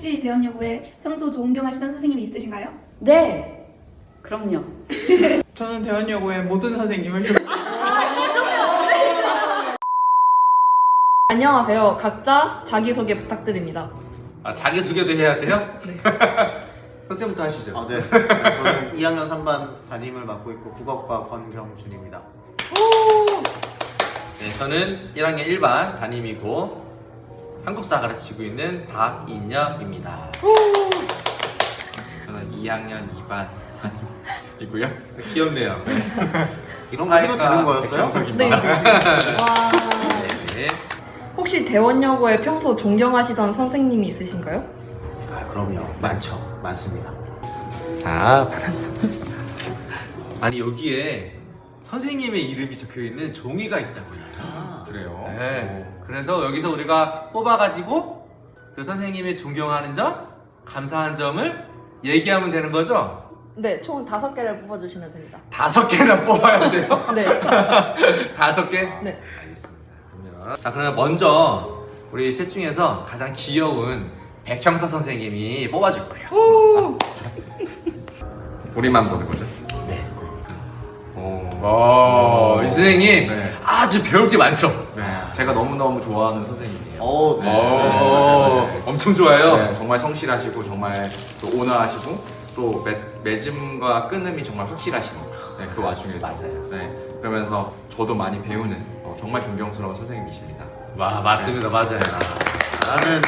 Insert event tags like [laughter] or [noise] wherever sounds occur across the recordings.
혹시 대원여고에 평소 존경하시던 선생님이 있으신가요? 네. 그럼요. [laughs] 저는 대원여고의 모든 선생님을 좀 안녕하세요. 각자 자기소개 부탁드립니다. 아 자기 소개도 해야 돼요? [laughs] 선생님부터 하시죠. 아, 네. 저는 2학년 3반 담임을 맡고 있고 국어과 권경준입니다. 네, 저는 1학년 1반 담임이고 한국사 가르치고 있는 박인엽입니다. 저는 2학년 2반 담임이고요. 귀엽네요. [laughs] 이런 거 해도 되는 거였어요? 네. 와. 네. 혹시 대원여고에 평소 존경하시던 선생님이 있으신가요? 아, 그럼요. 많죠. 많습니다. 아 받았어. 아니 여기에 선생님의 이름이 적혀 있는 종이가 있다고요. 아, 그래요? 네. 그래서 여기서 우리가 뽑아가지고 그 선생님의 존경하는 점, 감사한 점을 얘기하면 되는 거죠? 네, 총 다섯 개를 뽑아주시면 됩니다. 다섯 개나 [laughs] 뽑아야 돼요? 네. [laughs] 다섯 개? 네. 알겠습니다. 그러면 자 그러면 먼저 우리 셋 중에서 가장 귀여운 백형사 선생님이 뽑아줄 거예요. [laughs] 우리만 보는 거죠? 네. 오, 이 선생님 네. 아주 배울 게 많죠? 네. 제가 너무너무 좋아하는 선생님이에요. 오, 네. 네. 오, 맞아요, 맞아요. 엄청 좋아요. 네, 정말 성실하시고 정말 또 온화하시고 또 매, 맺음과 끊음이 정말 확실하신 네, 그 와중에 맞아요. 네, 그러면서 저도 많이 배우는 어, 정말 존경스러운 선생님이십니다. 와 맞습니다, 맞아요. 나는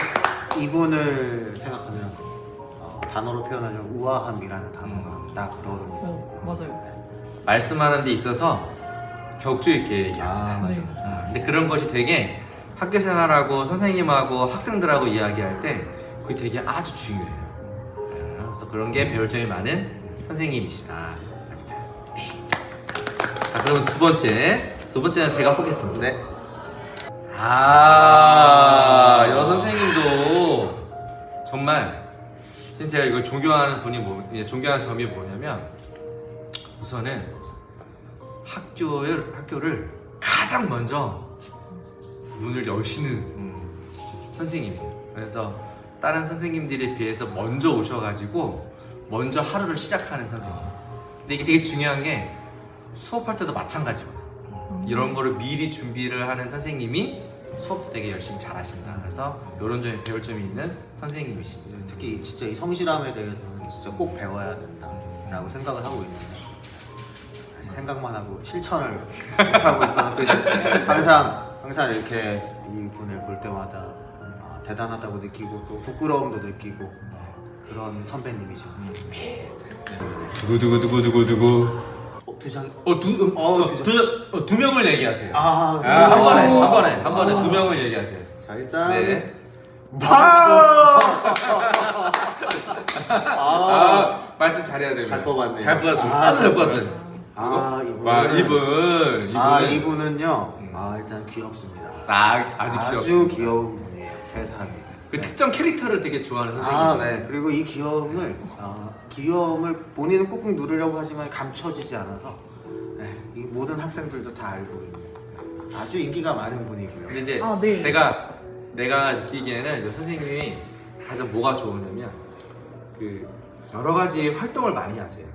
이분을 생각하면 어, 단어로 표현하자면 우아함이라는 단어가 딱 떠오릅니다. 어, 맞아요. 말씀하는 데 있어서 격조 있게 얘기해요. 아, 맞아, 네. 맞아. 아, 근데 그런 것이 되게 학교 생활하고 선생님하고 학생들하고 이야기할 때 그게 되게 아주 중요해요. 아, 그래서 그런 게 배울 점이 많은 선생님이시다. 합니다. 네. 자, 그러면 두 번째. 두 번째는 제가 뽑겠습니다. 네. 아, 여 선생님도 정말 제가 이걸 존경하는 분이 뭐, 예, 존경하는 점이 뭐냐면 우선은 학교를 학교를 가장 먼저 문을 여시는 음, 선생님이에요. 그래서 다른 선생님들에 비해서 먼저 오셔가지고 먼저 하루를 시작하는 선생님. 근데 이게 되게 중요한 게 수업할 때도 마찬가지거든. 이런 거를 미리 준비를 하는 선생님이 수업도 되게 열심히 잘 하신다. 그래서 이런 점에 배울 점이 있는 선생님이십니다. 특히 진짜 이 성실함에 대해서는 진짜 꼭 배워야 된다라고 생각을 하고 있는데 생각만 하고 실천을 못 하고 있어서 그래서 항상 항상 이렇게 이분을 볼 때마다 아, 대단하다고 느끼고 또 부끄러움도 느끼고 네, 그런 선배님이십니다. 두구두구 두구 두구 두구. 어, 두 장. 어, 두, 어, 어, 두 두, 어, 두 명을 얘기하세요. 아, 아, 한 번에, 오. 한 번에, 한 번에 두 명을 얘기하세요. 자 일단 네. 아, 아, 말씀 잘해야 돼요. 잘 뽑았네요. 잘 뽑았어요. 아, 아주 잘 뽑았어요. 아 이분. 와, 이분, 이분. 아 이분은요. 아 일단 귀엽습니다. 아, 아주 귀엽습니다. 아주 귀여운 분이에요. 세상에. 그 특정 캐릭터를 되게 좋아하는 선생님. 아, 네. 그리고 이 귀여움을 어, 귀여움을 본인은 꾹꾹 누르려고 하지만 감춰지지 않아서 네, 이 모든 학생들도 다 알고 있는 아주 인기가 많은 분이고요. 근데 이제 아, 네. 제가 내가 느끼기에는 이 선생님이 가장 뭐가 좋으냐면 그 여러 가지 활동을 많이 하세요.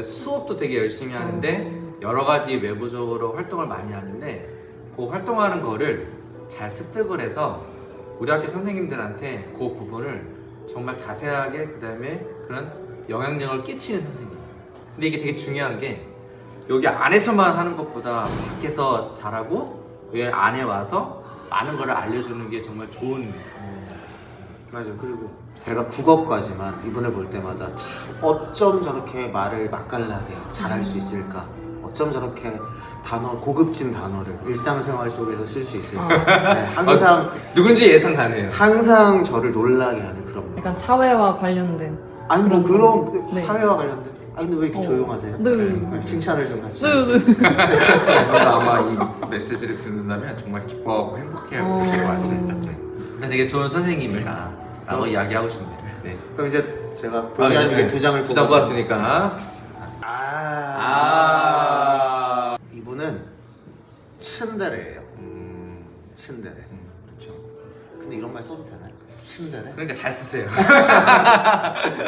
음, 근데 수업도 되게 열심히 하는데 여러 가지 외부적으로 활동을 많이 하는데 그 활동하는 거를 잘 습득을 해서 우리 학교 선생님들한테 그 부분을 정말 자세하게 그다음에 그런 영향력을 끼치는 선생님. 근데 이게 되게 중요한 게 여기 안에서만 하는 것보다 밖에서 잘하고 여기 안에 와서 많은 거를 알려주는 게 정말 좋은 맞아요. 그리고 제가 국어까지만 이분을 볼 때마다 참 어쩜 저렇게 말을 맛깔나게 잘할 수 있을까? 어쩜 저렇게 단어 고급진 단어를 일상생활 속에서 쓸 수 있을까? 네, 항상 누군지 예상 가네요. 항상 저를 놀라게 하는 그런 분. 약간 사회와 관련된. 아니 뭐 그런 네. 사회와 관련된. 아니 근데 왜 이렇게 어. 조용하세요? 네. 네, 칭찬을 좀 하시죠. 네, 네. 그래서 아마 이 메시지를 듣는다면 정말 기뻐하고 행복해하고 계실 것 같습니다. 네. 근데 되게 좋은 선생님이다 라고 어. 이야기하고 싶네요. 네. 그럼 이제 제가 아, 본의 아니게 네. 두 장을 두장 뽑았으니까. 아. 아. 이분은 츤데레예요. 음, 츤데레. 음, 그렇죠. 근데 이런 말 써도 되나요? 침대네. 그러니까 잘 쓰세요.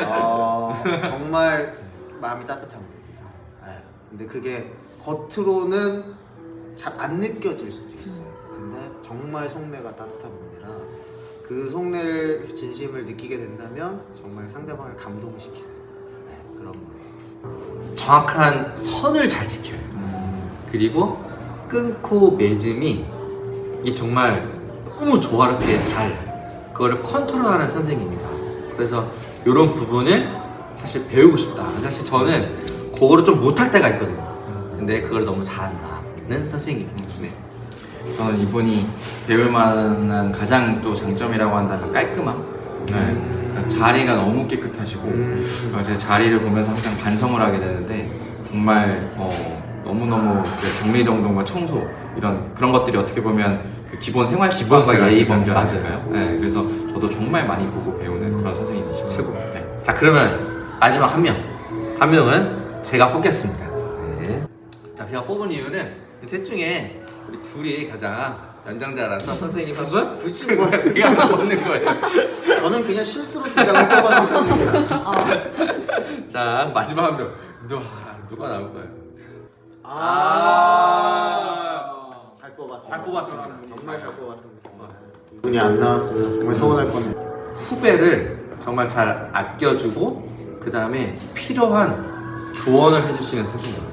어, [laughs] 정말 마음이 따뜻한 분입니다. 네. 근데 그게 겉으로는 잘 안 느껴질 수도 있어요. 근데 정말 속내가 따뜻한 분이라 그 속내를 진심을 느끼게 된다면 정말 상대방을 감동시키는 네, 그런 분. 정확한 선을 잘 지켜요. 그리고 끊고 맺음이 이 정말 너무 조화롭게 잘 그거를 컨트롤하는 선생님이다. 그래서 이런 부분을 사실 배우고 싶다. 사실 저는 그거를 좀 못할 때가 있거든요. 근데 그걸 너무 잘한다는 선생님입니다. 네. 저는 이분이 배울 만한 가장 또 장점이라고 한다면 깔끔함. 네. 자리가 너무 깨끗하시고 음. 어, 제 자리를 보면서 항상 반성을 하게 되는데 정말 어, 너무너무 그 정리정돈과 청소 이런 그런 것들이 어떻게 보면 그 기본 생활 기본과习惯예의 같은 맞아요. 거잖아요. 네, 그래서 저도 정말 많이 보고 배우는 그런 선생님이시죠. 최고. 네. 자 그러면 마지막 한 명. 한 명은 제가 뽑겠습니다. 네. 자 제가 뽑은 이유는 이셋 중에 우리 둘이 가장 연장자라서 선생님 한 분, 굳이 뭘 내가 한번 뽑는 거예요. 저는 그냥 실수로 두 장을 뽑아서 편입니다. 자 마지막 한 명. 누가 누가 나올 거예요? 아, 잘 뽑았습니다. 잘 뽑았습니다. 정말 잘 뽑았습니다. 고맙습니다. 이분이 안 나왔으면 정말 서운할 뻔했. 후배를 정말 잘 아껴주고 그 다음에 필요한 조언을 해주시는 선생님이에요.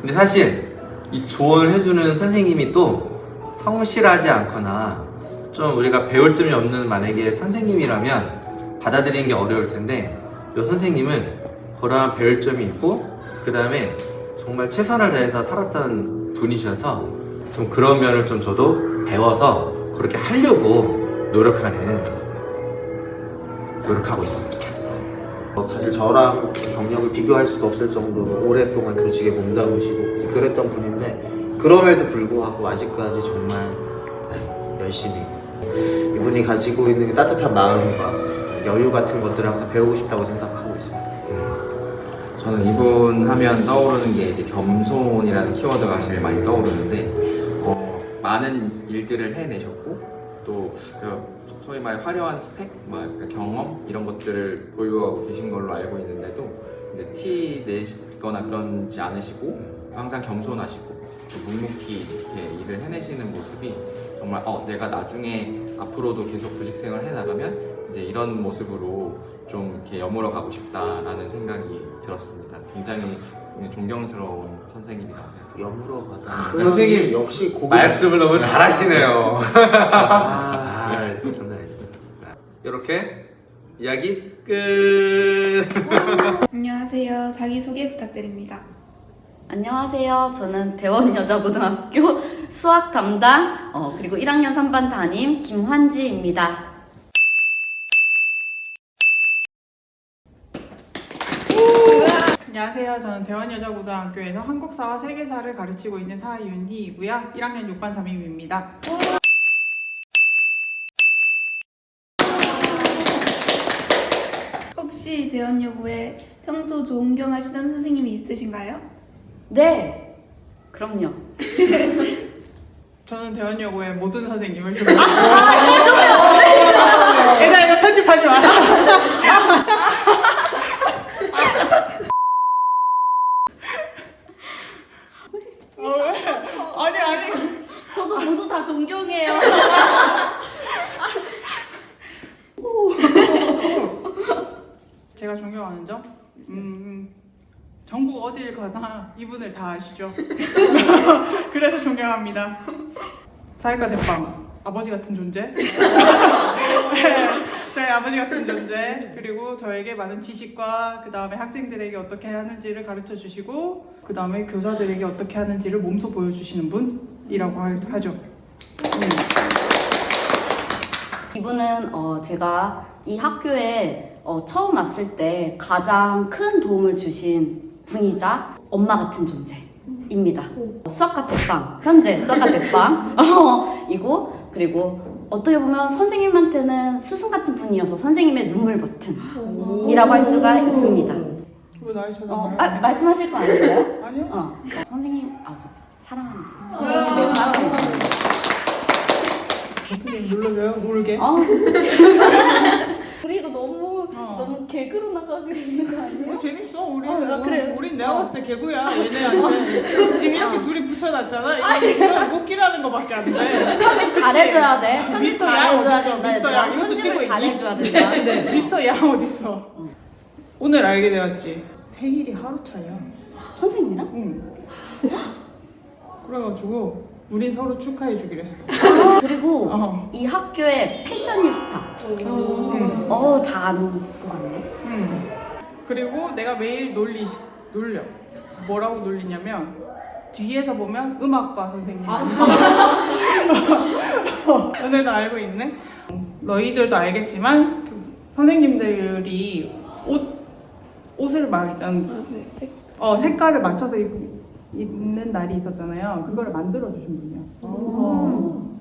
근데 사실 이 조언을 해주는 선생님이 또 성실하지 않거나 좀 우리가 배울 점이 없는 만약에 선생님이라면 받아들이는 게 어려울 텐데 이 선생님은 그러한 배울 점이 있고 그 다음에 정말 최선을 다해서 살았던 분이셔서 좀 그런 면을 좀 저도 배워서 그렇게 하려고 노력하는 노력하고 있습니다. 어, 사실 저랑 경력을 비교할 수도 없을 정도로 오랫동안 교직에 몸담으시고 그랬던 분인데 그럼에도 불구하고 아직까지 정말 네, 열심히 이분이 가지고 있는 그 따뜻한 마음과 여유 같은 것들을 항상 배우고 싶다고 생각하고 있습니다. 저는 이분 하면 떠오르는 게 이제 겸손이라는 키워드가 제일 많이 떠오르는데 어, 많은 일들을 해내셨고 또그 소위 말 화려한 스펙, 뭐 약간 경험 이런 것들을 보유하고 계신 걸로 알고 있는데도 이제 티 내거나 그런지 않으시고 항상 겸손하시고 또 묵묵히 이렇게 일을 해내시는 모습이 정말 어 내가 나중에 앞으로도 계속 교직 생활을 해나가면 이제 이런 모습으로 좀 이렇게 여물어 가고 싶다라는 생각이 들었습니다. 굉장히 존경스러운 선생님이라고 생각합니다. 여물어 가다. 선생님, 역시 고급 말씀을 너무 [laughs] 잘하시네요. 아, 아. 이렇게 이야기 끝. [laughs] 안녕하세요. 자기소개 부탁드립니다. 안녕하세요. 저는 대원여자고등학교 [laughs] 수학 담당 어, 그리고 1학년 3반 담임 김환지입니다. 안녕하세요. 저는 대원여자고등학교에서 한국사와 세계사를 가르치고 있는 사윤희이고요. 1학년 6반 담임입니다. 혹시 대원여고에 평소 존경하시던 선생님이 있으신가요? 네, 그럼요. [laughs] 저는 대원여고의 모든 선생님을 좋아해요. 얘들아 이거 편집하지 마. [laughs] 어, 왜? 아니 아니 저도 모두 다 존경해요. 제가 존경하는 점? 음, 전국 어딜 가나 이분을 다 아시죠? [laughs] 그래서 존경합니다. 사회과 대빵 아버지 같은 존재. [laughs] 네, 저희 아버지 같은 존재 그리고 저에게 많은 지식과 그 다음에 학생들에게 어떻게 하는지를 가르쳐 주시고 그 다음에 교사들에게 어떻게 하는지를 몸소 보여주시는 분이라고 하- 하죠. 음. 이분은 어, 제가 이 학교에 어, 처음 왔을 때 가장 큰 도움을 주신 분이자 엄마 같은 존재입니다. 수학과 대빵, 현재 수학과 대빵 [laughs] 어, 이고 그리고 어떻게 보면 선생님한테는 스승 같은 분이어서 선생님의 눈물 버튼이라고 할 수가 있습니다. 왜 나이 어, 쳐다봐요? 아, 말씀하실 거 아니에요? 아니요. 어, 어, 선생님 아주 사랑하는 분. 눌러줘요 모르게. 아. [laughs] 우리 이거 너무 어. 너무 개그로 나가고 있는 거 아니에요? 어, 재밌어 우리. 어, 나 그래요. 우린 내가 봤을 때 개구야 얘네한테. [laughs] 지금 이렇게 둘이 붙여놨잖아. 그냥 웃기라는 거밖에 안 돼. 편집 잘해줘야 돼. 편집 미스터 양 잘해줘야 어딨어? 된다. 미스터. 양 이것도 찍고 편집을 있니? 잘해줘야 된다. [laughs] 미스터 양 어딨어? 오늘 알게 되었지. 생일이 하루 차이야. 선생님이랑? 응. [gasps] 그래가지고 우린 서로 축하해 주기로 했어. [laughs] 그리고 어. 이 학교의 패셔니스타. 응. 어, 다 아는 것 같네. 응. 그리고 내가 매일 놀리 놀려. 뭐라고 놀리냐면 뒤에서 보면 음악과 선생님 아니시죠? [laughs] 너네도 알고 있네? 너희들도 알겠지만 그 선생님들이 옷 옷을 막 일단 네, 색- 어 색깔을 맞춰서 입, 입는 날이 있었잖아요. 그거를 만들어 주신 분이야. 어.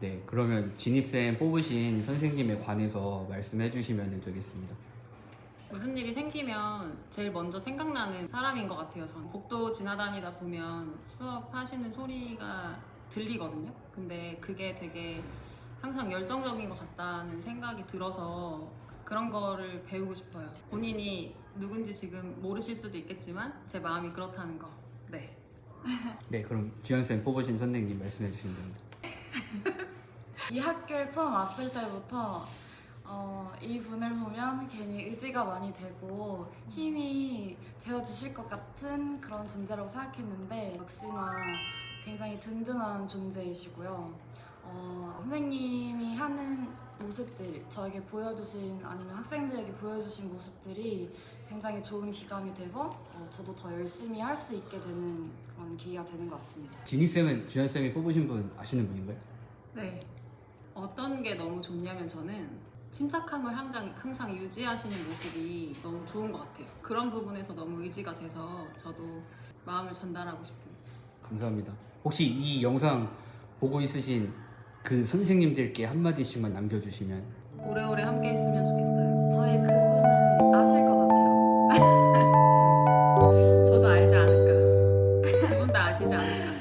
네, 그러면 지니쌤 뽑으신 선생님에 관해서 말씀해 주시면 되겠습니다. 무슨 일이 생기면 제일 먼저 생각나는 사람인 것 같아요. 저는 복도 지나다니다 보면 수업하시는 소리가 들리거든요. 근데 그게 되게 항상 열정적인 것 같다는 생각이 들어서 그런 거를 배우고 싶어요. 본인이 누군지 지금 모르실 수도 있겠지만 제 마음이 그렇다는 거. 네. [laughs] 네, 그럼 지연쌤 뽑으신 선생님 말씀해 주시면 됩니다. [laughs] 이 학교에 처음 왔을 때부터 어, 이 분을 보면 괜히 의지가 많이 되고 힘이 되어 주실 것 같은 그런 존재라고 생각했는데 역시나 굉장히 든든한 존재이시고요. 어, 선생님이 하는 모습들, 저에게 보여주신 아니면 학생들에게 보여주신 모습들이 굉장히 좋은 기감이 돼서 어, 저도 더 열심히 할 수 있게 되는 그런 계기가 되는 것 같습니다. 지니 쌤은 지연쌤이 뽑으신 분 아시는 분인가요? 네. 어떤 게 너무 좋냐면 저는 침착함을 항상, 항상 유지하시는 모습이 너무 좋은 것 같아요. 그런 부분에서 너무 의지가 돼서 저도 마음을 전달하고 싶은 감사합니다. 혹시 이 영상 보고 있으신 그 선생님들께 한마디씩만 남겨주시면 오래오래 함께 했으면 좋겠어요. 저의 그분은 아실 것 같아요. [laughs] 저도 알지 않을까. 두 분 다 아시지 않을까.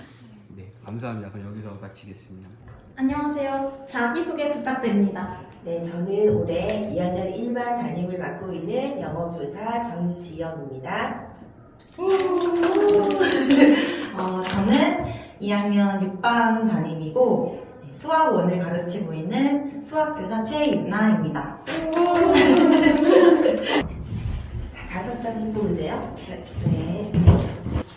네, 감사합니다. 그럼 여기서 마치겠습니다. 안녕하세요. 자기소개 부탁드립니다. 네, 저는 올해 2학년 1반 담임을 맡고 있는 영어교사 정지영입니다. [laughs] 어, 저는 2학년 6반 담임이고 네, 수학원을 가르치고 있는 수학교사 최윤나입니다. 다섯 장 해볼래요? 네.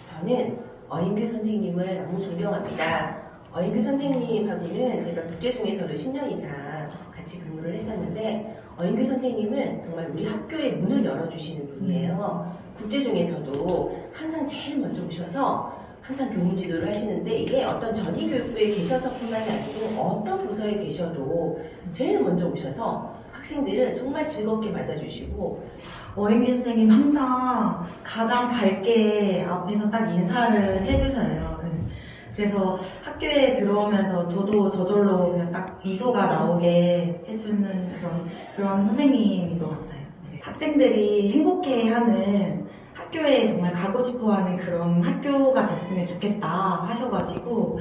저는 어인규 선생님을 너무 존경합니다. 어인규 선생님하고는 제가 국제중에서도 10년 이상 같이 근무를 했었는데 어인규 선생님은 정말 우리 학교의 문을 열어주시는 분이에요. 국제중에서도 항상 제일 먼저 오셔서 항상 교문 지도를 하시는데 이게 어떤 전위교육부에 계셔서뿐만이 아니고 어떤 부서에 계셔도 제일 먼저 오셔서 학생들을 정말 즐겁게 맞아주시고 어인규 선생님 항상 가장 밝게 앞에서 딱 인사를 해주셔요. 네. 그래서 학교에 들어오면서 저도 저절로 그냥 딱 미소가 나오게 해주는 그런, 그런 선생님인 것 같아요. 네. 학생들이 행복해하는 학교에 정말 가고 싶어하는 그런 학교가 됐으면 좋겠다 하셔가지고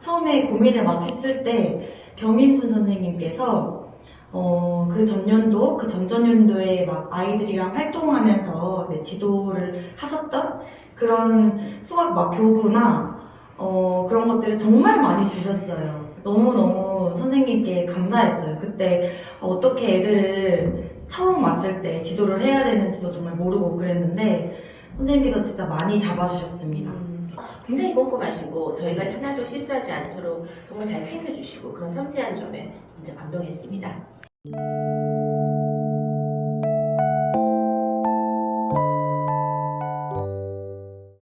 처음에 고민을 막 했을 때 경인순 선생님께서 어, 그 전년도, 그 전전년도에 막 아이들이랑 활동하면서 네, 지도를 하셨던 그런 수학 막 교구나 어, 그런 것들을 정말 많이 주셨어요. 너무너무 선생님께 감사했어요. 그때 어떻게 애들을 처음 왔을 때 지도를 해야 되는지도 정말 모르고 그랬는데 선생님께서 진짜 많이 잡아주셨습니다. 굉장히 꼼꼼하시고 저희가 하나도 실수하지 않도록 정말 잘 챙겨주시고 그런 섬세한 점에 진짜 감동했습니다.